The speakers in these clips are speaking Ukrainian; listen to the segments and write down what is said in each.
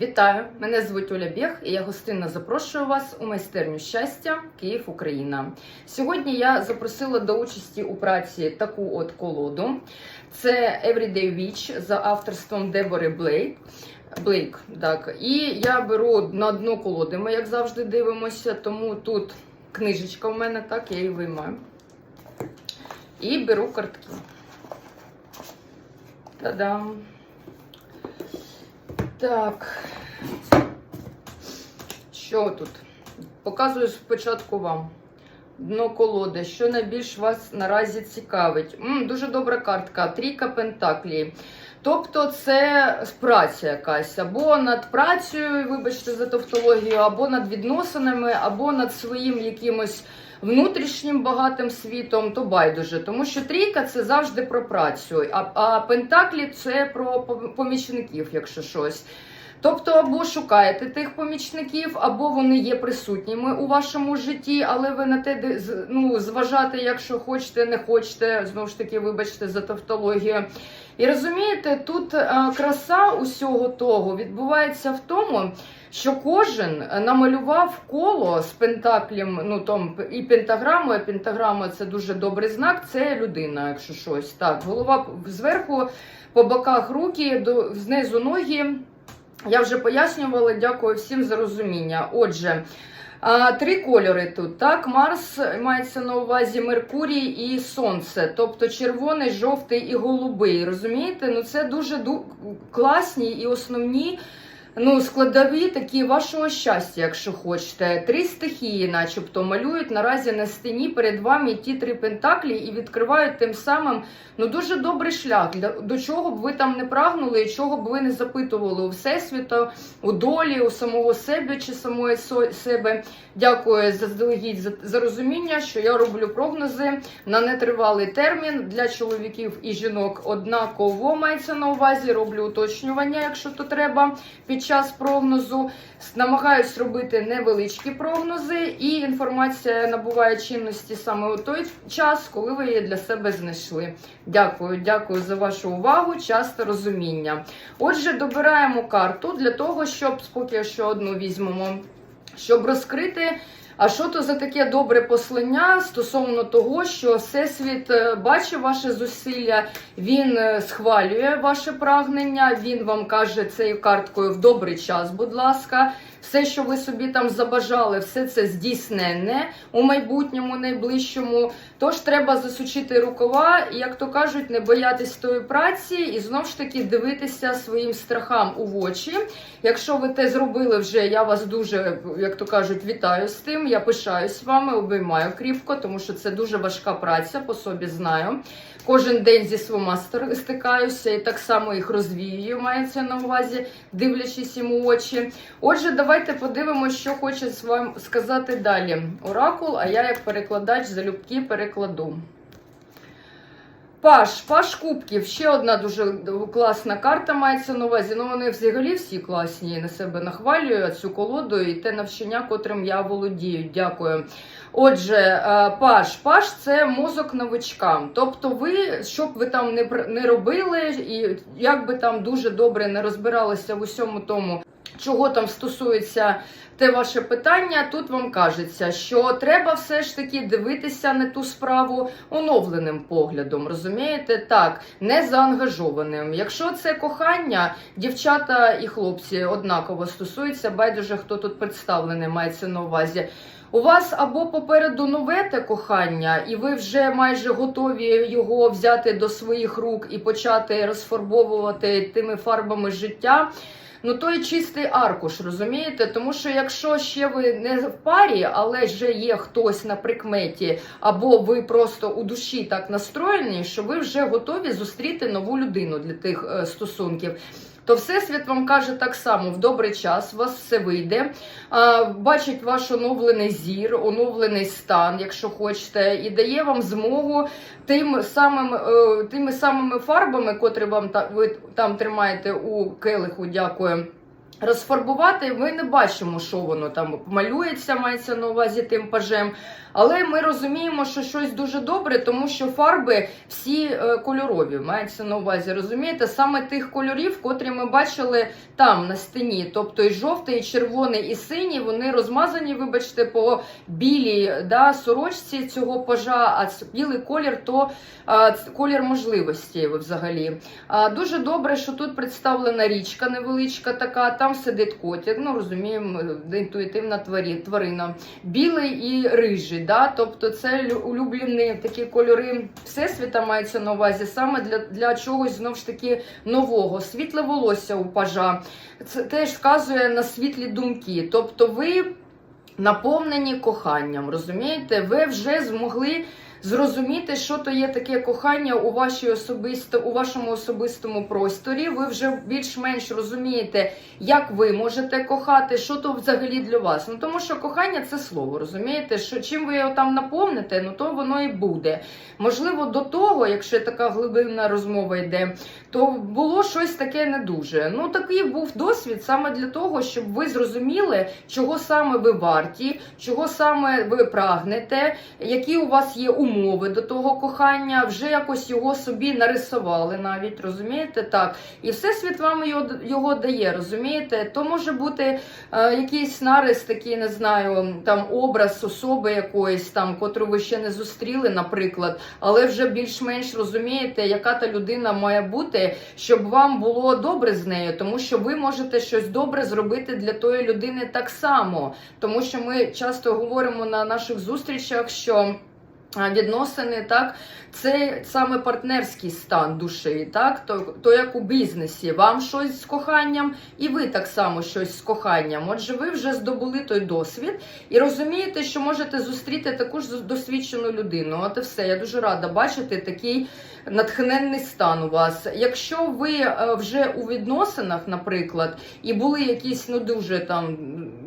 Вітаю! Мене звуть Оля Бєх і я гостинно запрошую вас у майстерню щастя Київ, Україна. Сьогодні я запросила до участі у праці таку от колоду. Це Everyday Witch за авторством Дебори Блейк. Блейк, так. І я беру на дно колоди, ми як завжди дивимося, тому тут книжечка у мене, так, я її виймаю. І беру картки. Та-дам! Так. Що тут? Показую спочатку вам. Дно колоди. Що найбільш вас наразі цікавить? М, дуже добра картка. Трійка Пентаклі. Тобто це праця якась. Або над працею, вибачте за тавтологію, або над відносинами, або над своїм якимось внутрішнім багатим світом, то байдуже. Тому що трійка це завжди про працю, а, а пентаклі це про помічників, якщо щось. Тобто, або шукаєте тих помічників, або вони є присутніми у вашому житті, але ви на те ну, зважати, якщо хочете, не хочете, знову ж таки, вибачте за тавтологію. І розумієте, тут е, краса усього того відбувається в тому, що кожен намалював коло з пентаклем, ну там і пентаграмою. Пентаграма це дуже добрий знак. Це людина, якщо щось. Так, голова зверху, по боках руки, до знизу ноги. Я вже пояснювала, дякую всім за розуміння. Отже, три кольори тут. Так, Марс мається на увазі Меркурій і Сонце, тобто червоний, жовтий і голубий. Розумієте? Ну це дуже класні і основні. Ну, складові такі вашого щастя, якщо хочете. Три стихії, начебто, малюють наразі на стіні перед вами ті три пентаклі і відкривають тим самим ну дуже добрий шлях. До чого б ви там не прагнули, і чого б ви не запитували у всесвіту, у долі, у самого себе чи самої себе. Дякую заздалегідь за, за розуміння, що я роблю прогнози на нетривалий термін для чоловіків і жінок. Однаково мається на увазі. Роблю уточнювання, якщо то треба під час прогнозу. Намагаюсь робити невеличкі прогнози, і інформація набуває чинності саме у той час, коли ви її для себе знайшли. Дякую, дякую за вашу увагу, час та розуміння. Отже, добираємо карту для того, щоб поки що одну візьмемо, щоб розкрити. А що то за таке добре послання стосовно того, що Всесвіт е, бачить ваше зусилля, він е, схвалює ваше прагнення, він вам каже цією карткою в добрий час, будь ласка. Все, що ви собі там забажали, все це здійсненне у майбутньому, найближчому. Тож треба засучити рукава, і, як то кажуть, не боятись тої праці і знов ж таки дивитися своїм страхам у очі. Якщо ви те зробили вже, я вас дуже, як то кажуть, вітаю з тим. Я пишаюсь вами, обіймаю кріпко, тому що це дуже важка праця, по собі знаю. Кожен день зі своїми стикаюся і так само їх розвіюю, мається на увазі, дивлячись їм у очі. Отже, давайте подивимося, що хоче вам сказати далі. Оракул, а я як перекладач залюбки перекладу. Паш, Паш Кубків, ще одна дуже класна карта мається на увазі. Ну вони взагалі всі класні на себе нахвалюю цю колоду і те навчання, котрим я володію. Дякую. Отже, е, Паш, Паш це мозок новичкам. Тобто, ви, що б ви там не робили, і як би там дуже добре не розбиралися в усьому тому, чого там стосується те ваше питання, тут вам кажеться, що треба все ж таки дивитися на ту справу оновленим поглядом. Розумієте? Так, не заангажованим. Якщо це кохання, дівчата і хлопці однаково стосуються, байдуже хто тут представлений, мається на увазі. У вас або попереду нове те кохання, і ви вже майже готові його взяти до своїх рук і почати розфарбовувати тими фарбами життя. Ну, той чистий аркуш, розумієте? Тому що якщо ще ви не в парі, але вже є хтось на прикметі, або ви просто у душі так настроєні, що ви вже готові зустріти нову людину для тих е, стосунків. То Всесвіт вам каже так само: в добрий час у вас все вийде. Бачить ваш оновлений зір, оновлений стан, якщо хочете, і дає вам змогу тим самим, е, тими самими фарбами, котрі вам ви там тримаєте у келиху, дякую. розфарбувати, ми не бачимо, що воно там малюється, мається на увазі тим пажем. Але ми розуміємо, що щось дуже добре, тому що фарби всі е, кольорові, мається на увазі. Розумієте, саме тих кольорів, котрі ми бачили там на стіні. Тобто і жовтий, і червоний, і синій, вони розмазані, вибачте, по білій да, сорочці цього пажа, а білий колір то а, колір можливості взагалі. А, дуже добре, що тут представлена річка невеличка така, там сидить котик, ну розуміємо, е, інтуїтивна тварі, тварина. Білий і рижий, да? тобто це улюблені такі кольори всесвіта мається на увазі, саме для, для чогось знову ж таки нового. Світле волосся у пажа. Це теж вказує на світлі думки. Тобто ви наповнені коханням, розумієте? Ви вже змогли зрозуміти, що то є таке кохання у вашій особисто, у вашому особистому просторі. Ви вже більш-менш розумієте, як ви можете кохати, що то взагалі для вас. Ну тому що кохання це слово, розумієте? Що чим ви його там наповните, ну то воно і буде. Можливо, до того, якщо така глибинна розмова йде, то було щось таке не дуже. Ну такий був досвід саме для того, щоб ви зрозуміли, чого саме ви варті, чого саме ви прагнете, які у вас є умови до того кохання, вже якось його собі нарисували навіть, розумієте? Так. І всесвіт вам його, його дає, розумієте? То може бути е, якийсь нарис, такий, не знаю, там образ особи якоїсь там, котру ви ще не зустріли, наприклад, але вже більш-менш розумієте, яка та людина має бути, щоб вам було добре з нею, тому що ви можете щось добре зробити для тої людини так само. Тому що ми часто говоримо на наших зустрічах, що. Відносини, так, це саме партнерський стан душі, так, то, то як у бізнесі, вам щось з коханням, і ви так само щось з коханням. Отже, ви вже здобули той досвід і розумієте, що можете зустріти таку ж досвідчену людину. От і все. Я дуже рада бачити такий натхненний стан у вас. Якщо ви е, вже у відносинах, наприклад, і були якісь ну дуже там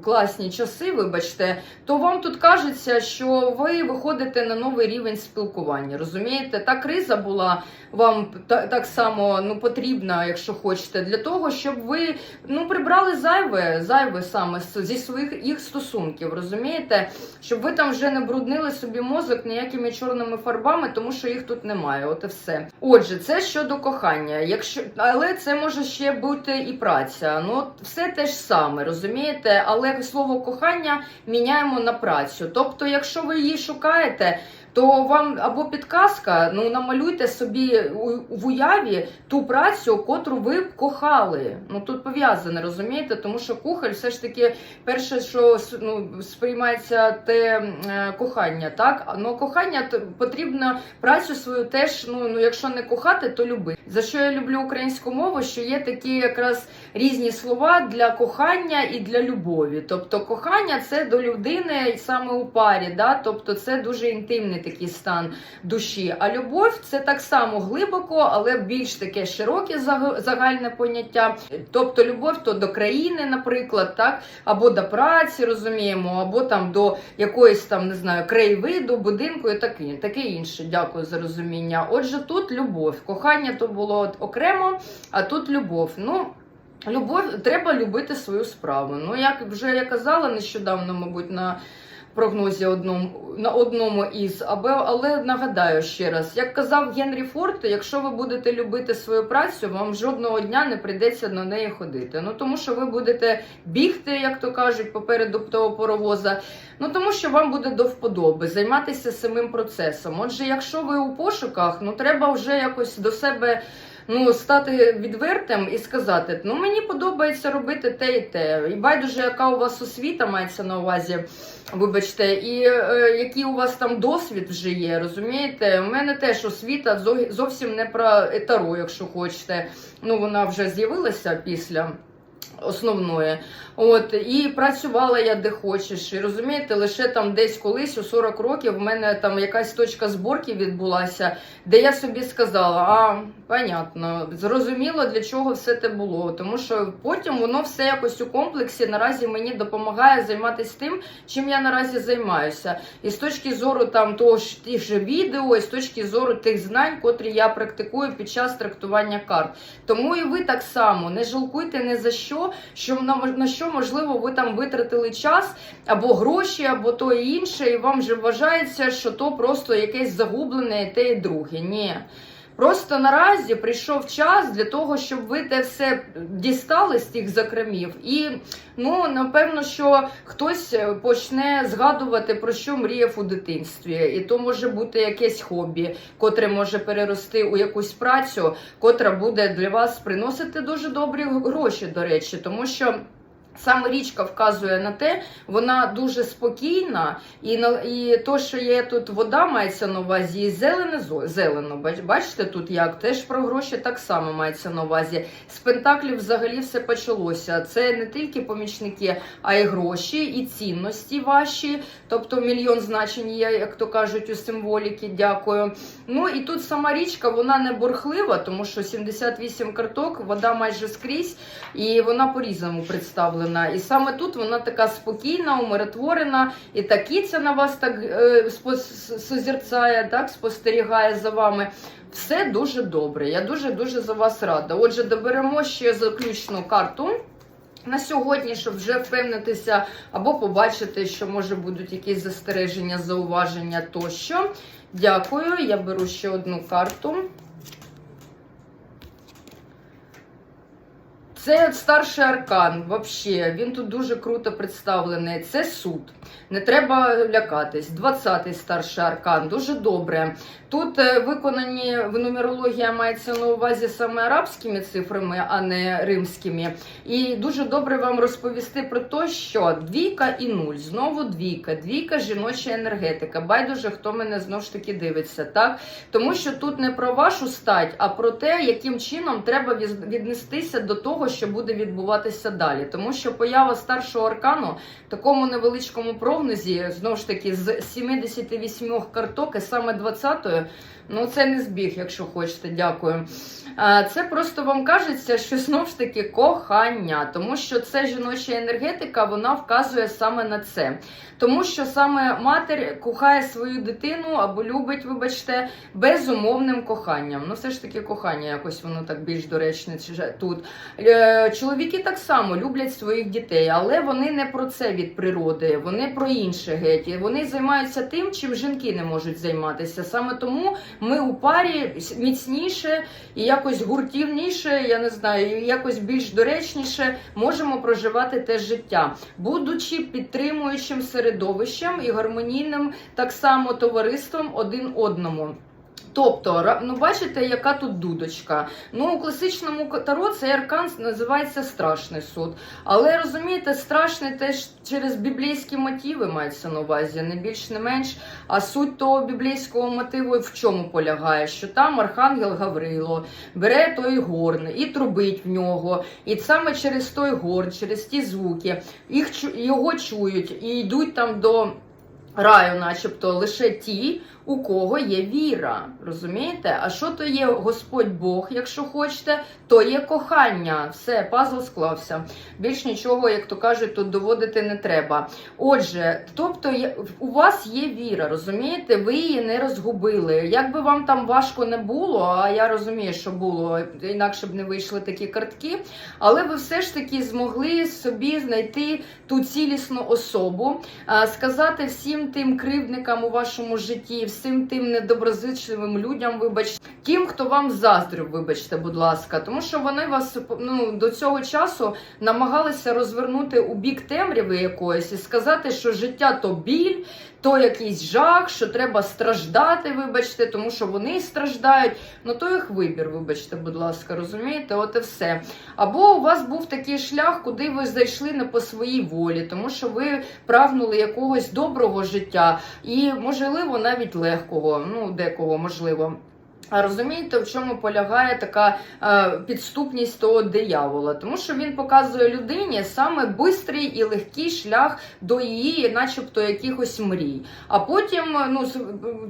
класні часи, вибачте, то вам тут кажеться, що ви виходите на новий рівень спілкування. Розумієте, та криза була вам та- так само ну потрібна, якщо хочете, для того, щоб ви ну прибрали зайве, зайве саме зі своїх їх стосунків. Розумієте, щоб ви там вже не бруднили собі мозок ніякими чорними фарбами, тому що їх тут немає. От і все. Отже, це щодо кохання. Якщо але це може ще бути і праця. Ну все те ж саме, розумієте? Але слово кохання міняємо на працю. Тобто, якщо ви її шукаєте. То вам або підказка, ну намалюйте собі в уяві ту працю, котру ви б кохали. Ну тут пов'язане, розумієте? Тому що кухар все ж таки перше, що ну, сприймається те е, кохання, так? Ну кохання потрібно працю свою теж, ну, ну якщо не кохати, то любити. За що я люблю українську мову, що є такі якраз різні слова для кохання і для любові. Тобто кохання це до людини саме у парі, да? тобто це дуже інтимний такий стан душі. А любов це так само глибоко, але більш таке широке загальне поняття. Тобто любов то до країни, наприклад, так, або до праці, розуміємо, або там до якоїсь там не знаю краєвиду, будинку і таке, таке інше. Дякую за розуміння. Отже, тут любов. Кохання то було окремо, а тут любов. Ну. Любов треба любити свою справу. Ну, як вже я казала нещодавно, мабуть, на прогнозі одному на одному із, аби але нагадаю ще раз, як казав Генрі Форд, якщо ви будете любити свою працю, вам жодного дня не прийдеться на неї ходити. Ну тому що ви будете бігти, як то кажуть, попереду того паровоза. Ну тому що вам буде до вподоби займатися самим процесом. Отже, якщо ви у пошуках, ну треба вже якось до себе. Ну, стати відвертим і сказати: ну мені подобається робити те і те. І байдуже, яка у вас освіта мається на увазі, вибачте, і е, який у вас там досвід вже є, розумієте? У мене теж освіта зовсім не про етару, якщо хочете. Ну, вона вже з'явилася після. Основної, от і працювала я де хочеш. І розумієте, лише там десь колись у 40 років в мене там якась точка зборки відбулася, де я собі сказала: а понятно, зрозуміло для чого все те було. Тому що потім воно все якось у комплексі наразі мені допомагає займатися тим, чим я наразі займаюся. І з точки зору там того ж тих же відео, і з точки зору тих знань, котрі я практикую під час трактування карт. Тому і ви так само не жалкуйте ні за що. Що, на, на що можливо ви там витратили час або гроші, або то інше, і вам вже вважається, що то просто якесь загублене і те і друге. Ні. Просто наразі прийшов час для того, щоб ви те все дістали з тих закромів. І ну напевно, що хтось е, почне згадувати про що мріяв у дитинстві, і то може бути якесь хобі, котре може перерости у якусь працю, котра буде для вас приносити дуже добрі гроші, до речі, тому що. Саме річка вказує на те, вона дуже спокійна, і і то, що є тут вода, мається на увазі, і зелене зелено. Бачите, тут як теж про гроші так само мається на увазі. З пентаклів взагалі все почалося. Це не тільки помічники, а й гроші, і цінності ваші. Тобто мільйон значень є, як то кажуть, у символіки. Дякую. Ну і тут сама річка, вона не бурхлива, тому що 78 карток, вода майже скрізь, і вона по-різному представлена. І саме тут вона така спокійна, умиротворена, і та кіця на вас так е, созерцає, так, спостерігає за вами. Все дуже добре. Я дуже дуже за вас рада. Отже, доберемо ще заключну карту. На сьогодні, щоб вже впевнитися або побачити, що може будуть якісь застереження, зауваження тощо. Дякую. Я беру ще одну карту. Це старший аркан, взагалі, він тут дуже круто представлений. Це суд. Не треба лякатись. 20-й старший аркан, дуже добре. Тут е, виконані в нумерологія мається на увазі саме арабськими цифрами, а не римськими. І дуже добре вам розповісти про те, що двійка і нуль, знову двійка, двійка жіноча енергетика. Байдуже, хто мене знову ж таки дивиться, так? Тому що тут не про вашу стать, а про те, яким чином треба віднестися до того, що буде відбуватися далі. Тому що поява старшого аркану такому невеличкому прогнозі, знову ж таки, з 78 карток, і саме 20-ї, ну це не збіг, якщо хочете, дякую. Це просто вам кажеться, що знову ж таки кохання, тому що це жіноча енергетика, вона вказує саме на це. Тому що саме матір кохає свою дитину або любить, вибачте, безумовним коханням. Ну, все ж таки, кохання, якось воно так більш доречне тут. Е, Чоловіки так само люблять своїх дітей, але вони не про це від природи, вони про інше геть. Вони займаються тим, чим жінки не можуть займатися. Саме тому ми у парі міцніше і якось гуртівніше, я не знаю, якось більш доречніше можемо проживати те життя, будучи підтримуючим середовищем і гармонійним так само товариством один одному. Тобто, ну бачите, яка тут дудочка. Ну, у класичному таро цей аркан називається страшний суд. Але розумієте, страшний теж через біблійські мотиви мається на увазі, не більш не менш. А суть того біблійського мотиву в чому полягає? Що там архангел Гаврило бере той горн і трубить в нього. І саме через той горн, через ті звуки, їх його чують і йдуть там до. Раю, начебто, лише ті, у кого є віра. Розумієте? А що то є Господь Бог, якщо хочете, то є кохання. Все, пазл склався. Більш нічого, як то кажуть, тут доводити не треба. Отже, тобто у вас є віра, розумієте? Ви її не розгубили. Як би вам там важко не було, а я розумію, що було, інакше б не вийшли такі картки, але ви все ж таки змогли собі знайти ту цілісну особу, сказати всім тим кривдникам у вашому житті, всім тим недоброзичливим людям, вибачте, тим, хто вам заздрив, вибачте, будь ласка, тому що вони вас ну, до цього часу намагалися розвернути у бік темряви якоїсь і сказати, що життя то біль, то якийсь жах, що треба страждати, вибачте, тому що вони страждають. Ну то їх вибір, вибачте, будь ласка, розумієте? От і все. Або у вас був такий шлях, куди ви зайшли не по своїй волі, тому що ви прагнули якогось доброго життя і, можливо, навіть легкого, ну декого можливо. Розумієте, в чому полягає така е, підступність того диявола? Тому що він показує людині саме бистрий і легкий шлях до її, начебто, якихось мрій. А потім ну,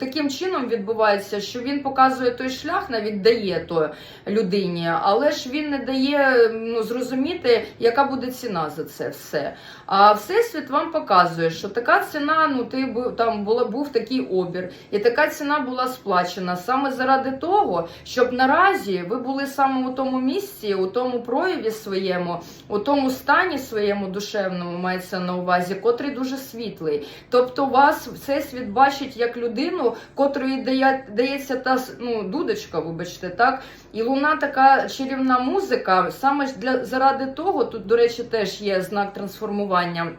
таким чином відбувається, що він показує той шлях, навіть дає то людині, але ж він не дає ну, зрозуміти, яка буде ціна за це все. А всесвіт вам показує, що така ціна, ну ти там була був такий обір, і така ціна була сплачена саме заради заради того, щоб наразі ви були саме у тому місці, у тому прояві своєму, у тому стані своєму душевному мається на увазі, котрий дуже світлий. Тобто вас всесвіт бачить як людину, котрої дає, дається та ну, дудочка, вибачте, так. І луна така чарівна музика, саме для заради того, тут, до речі, теж є знак трансформування.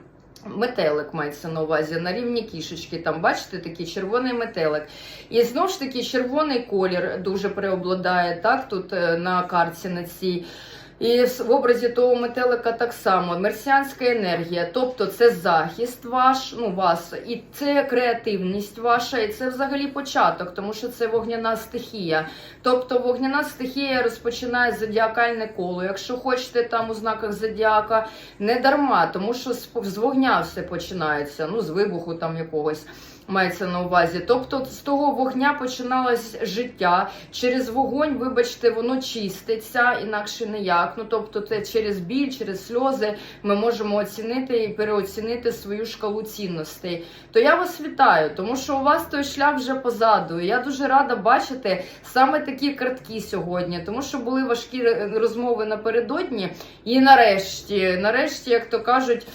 Метелик мається на увазі на рівні кішечки. Там бачите такий червоний метелик. І знову ж таки червоний колір дуже преобладає так тут е, на карті на цій. І в образі того метелика так само мерсіанська енергія, тобто це захист ваш, ну вас, і це креативність ваша, і це взагалі початок, тому що це вогняна стихія. Тобто вогняна стихія розпочинає зодіакальне коло. Якщо хочете там у знаках зодіака, не дарма, тому що з вогня все починається, ну з вибуху там якогось. Мається на увазі. Тобто з того вогня починалось життя. Через вогонь, вибачте, воно чиститься, інакше ніяк. Ну тобто, це через біль, через сльози ми можемо оцінити і переоцінити свою шкалу цінностей. То я вас вітаю, тому що у вас той шлях вже позаду. Я дуже рада бачити саме такі картки сьогодні, тому що були важкі розмови напередодні. І нарешті, нарешті, як то кажуть.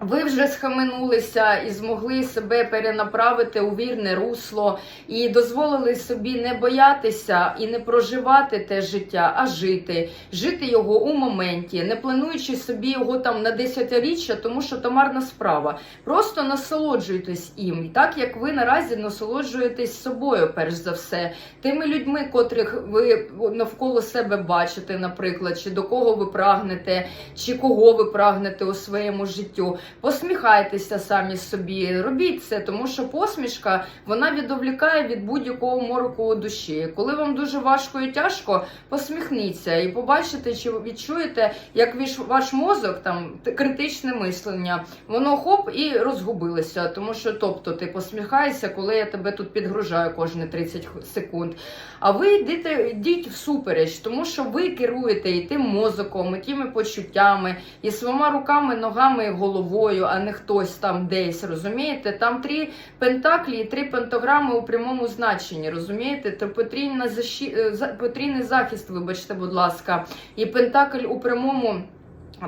Ви вже схаменулися і змогли себе перенаправити у вірне русло, і дозволили собі не боятися і не проживати те життя, а жити, жити його у моменті, не плануючи собі його там на десятиріччя, тому що то марна справа. Просто насолоджуйтесь їм, так як ви наразі насолоджуєтесь собою, перш за все, тими людьми, котрих ви навколо себе бачите, наприклад, чи до кого ви прагнете, чи кого ви прагнете у своєму життю. Посміхайтеся самі собі, робіть це, тому що посмішка вона відволікає від будь-якого мороку душі. Коли вам дуже важко і тяжко, посміхніться і побачите, чи відчуєте, як ваш, ваш мозок, там критичне мислення, воно хоп і розгубилося. Тому що, тобто, ти посміхаєшся, коли я тебе тут підгружаю кожні 30 секунд. А ви йдете, йдіть всупереч, тому що ви керуєте і тим мозоком, і тими почуттями, і своїми руками, ногами, і головою, а не хтось там десь. Розумієте? Там три пентаклі і три пентаграми у прямому значенні. Розумієте? То потрійна защі... е, потрійний захист, вибачте, будь ласка, і пентакль у прямому.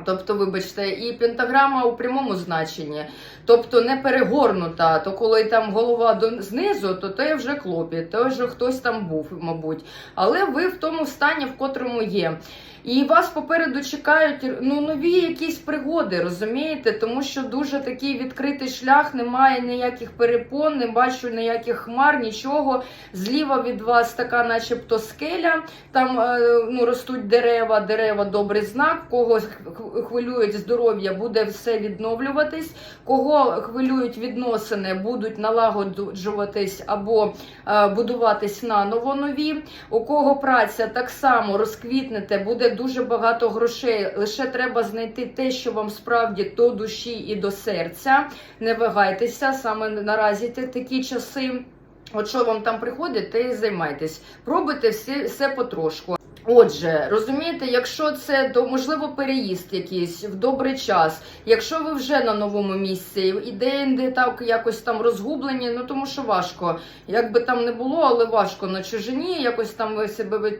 Тобто, вибачте, і пентаграма у прямому значенні, тобто не перегорнута, то коли там голова знизу, то це вже клопіт, то вже хтось там був, мабуть. Але ви в тому стані, в котрому є. І вас попереду чекають ну, нові якісь пригоди, розумієте? Тому що дуже такий відкритий шлях, немає ніяких перепон, не бачу ніяких хмар, нічого. Зліва від вас така, начебто, скеля, там е, ну, ростуть дерева, дерева добрий знак, кого х- хвилюють здоров'я, буде все відновлюватись, кого хвилюють відносини, будуть налагоджуватись або е, будуватись наново нові. У кого праця так само розквітнете, буде дуже багато грошей. Лише треба знайти те, що вам справді до душі і до серця. Не вагайтеся саме наразі такі часи. От що вам там приходить, те і займайтесь. Пробуйте все, все потрошку. Отже, розумієте, якщо це то можливо переїзд якийсь в добрий час, якщо ви вже на новому місці, і де так якось там розгублені, ну тому що важко, як би там не було, але важко на чужині, якось там ви себе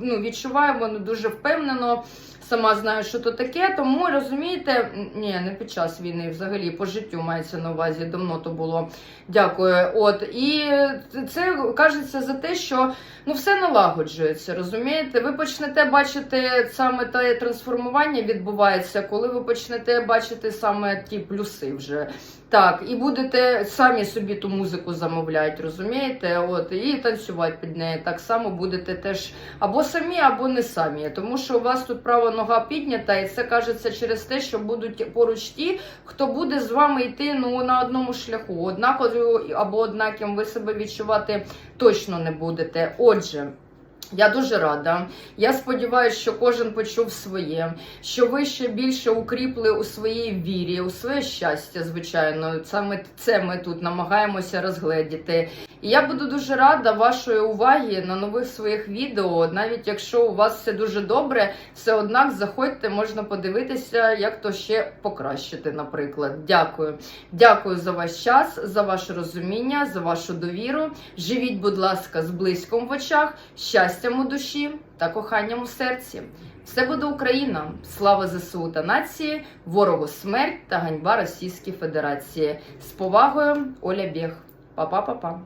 ну, відчуваємо ну, дуже впевнено. Сама знаю, що то таке, тому розумієте, ні, не під час війни, взагалі по життю мається на увазі, давно то було. Дякую. От і це кажеться за те, що ну все налагоджується, розумієте? Ви почнете бачити саме те трансформування відбувається, коли ви почнете бачити саме ті плюси вже. Так, і будете самі собі ту музику замовляти, розумієте? От і танцювати під неї. Так само будете теж або самі, або не самі. Тому що у вас тут права нога піднята, і це кажеться через те, що будуть поруч ті, хто буде з вами йти ну на одному шляху. Однаково або однаким ви себе відчувати точно не будете. Отже. Я дуже рада. Я сподіваюся, що кожен почув своє, що ви ще більше укріпли у своїй вірі, у своє щастя, звичайно. Саме це ми тут намагаємося розгледіти. І я буду дуже рада вашої уваги на нових своїх відео. Навіть якщо у вас все дуже добре, все однак заходьте, можна подивитися, як то ще покращити, наприклад. Дякую. Дякую за ваш час, за ваше розуміння, за вашу довіру. Живіть, будь ласка, з близьком в очах, щастям у душі та коханням у серці. Все буде Україна! Слава ЗСУ та нації, ворогу смерть та ганьба Російській Федерації. З повагою, Оля Бєг. Па-па-па-па.